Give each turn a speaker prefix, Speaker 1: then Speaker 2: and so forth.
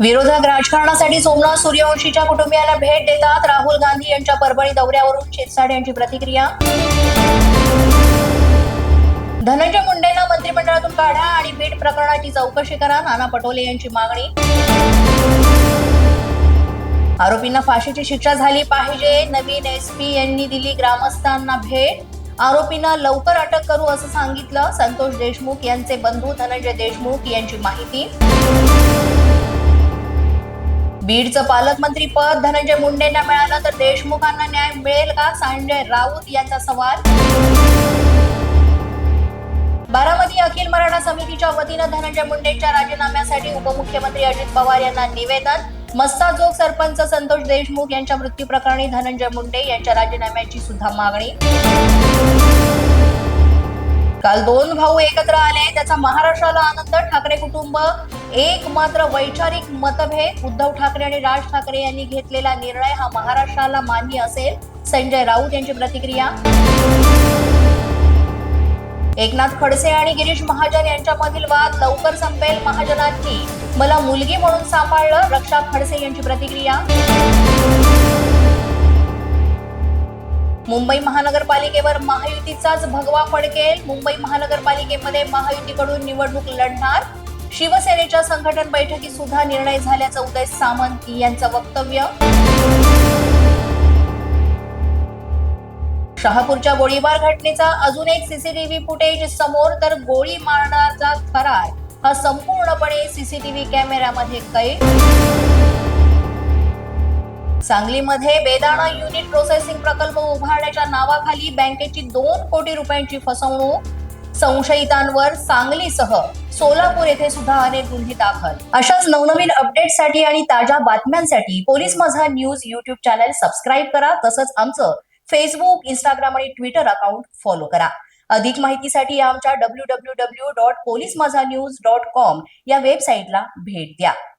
Speaker 1: विरोधक राजकारणासाठी सोमनाथ सूर्यवंशीच्या कुटुंबियाला भेट देतात. राहुल गांधी यांच्या परभणी दौऱ्यावरून शिरसाट यांची प्रतिक्रिया. धनंजय मुंडेंना मंत्रिमंडळातून काढा आणि बीड प्रकरणाची चौकशी करा नाना पटोले यांची मागणी. आरोपींना फाशीची शिक्षा झाली पाहिजे नवीन एसपी यांनी दिली ग्रामस्थांना भेट. आरोपींना लवकर अटक करू असं सांगितलं संतोष देशमुख यांचे बंधू धनंजय देशमुख यांची माहिती. बीडचं पालकमंत्री पद धनंजय मुंडेंना मिळालं तर देशमुखांना न्याय मिळेल का? संजय राऊत यांचा सवाल. बारामती अखिल मराठा समितीच्या वतीनं धनंजय मुंडेंच्या राजीनाम्यासाठी उपमुख्यमंत्री अजित पवार यांना निवेदन. मस्ताजोग सरपंच संतोष देशमुख यांच्या मृत्यू प्रकरणी धनंजय मुंडे यांच्या राजीनाम्याची सुद्धा मागणी. काल दोन भाऊ एकत्र आले. त्याचा महाराष्ट्राला आनंद. ठाकरे कुटुंब एक मात्र वैचारिक मतभेद उद्धव ठाकरे आणि राज ठाकरे यांनी घेतलेला निर्णय हा महाराष्ट्राला मान्य असेल. संजय राऊत यांची प्रतिक्रिया. एकनाथ खडसे आणि गिरीश महाजन यांच्यामधील वाद लवकर संपेल महाजनांनी मला मुलगी म्हणून सांभाळलं रक्षा खडसे यांची प्रतिक्रिया. मुंबई महानगरपालिकेवर महायुतीचाच भगवा फडकेल. मुंबई महानगरपालिकेमध्ये महायुतीकडून निवडणूक लढणार. शिवसेनेच्या संघटन बैठकीत सुद्धा निर्णय झाल्याचं उदय सामंत यांचं वक्तव्य. शहापूरच्या गोळीबार घटनेचा अजून एक सीसीटीव्ही फुटेज समोर तर गोळी मारणारचा फरार. हा संपूर्णपणे सीसीटीव्ही कॅमेऱ्यामध्ये कैद. सांगलीमध्ये बेदाणा युनिट प्रोसेसिंग प्रकल्प उभारण्याच्या नावाखाली बँकेची दोन कोटी रुपयांची फसवणूक. संशयितांवर सांगलीसह सोलापूर येथे सुद्धा अनेक गुन्हे दाखल. अशाच नवनवीन अपडेटसाठी आणि ताज्या बातम्यांसाठी police Majha news YouTube channel subscribe करा. तसंच आमचं फेसबुक इंस्टाग्राम आणि ट्विटर अकाउंट फॉलो करा. अधिक माहितीसाठी आमच्या W W W dot police Majha news dot com या वेबसाईटला भेट द्या.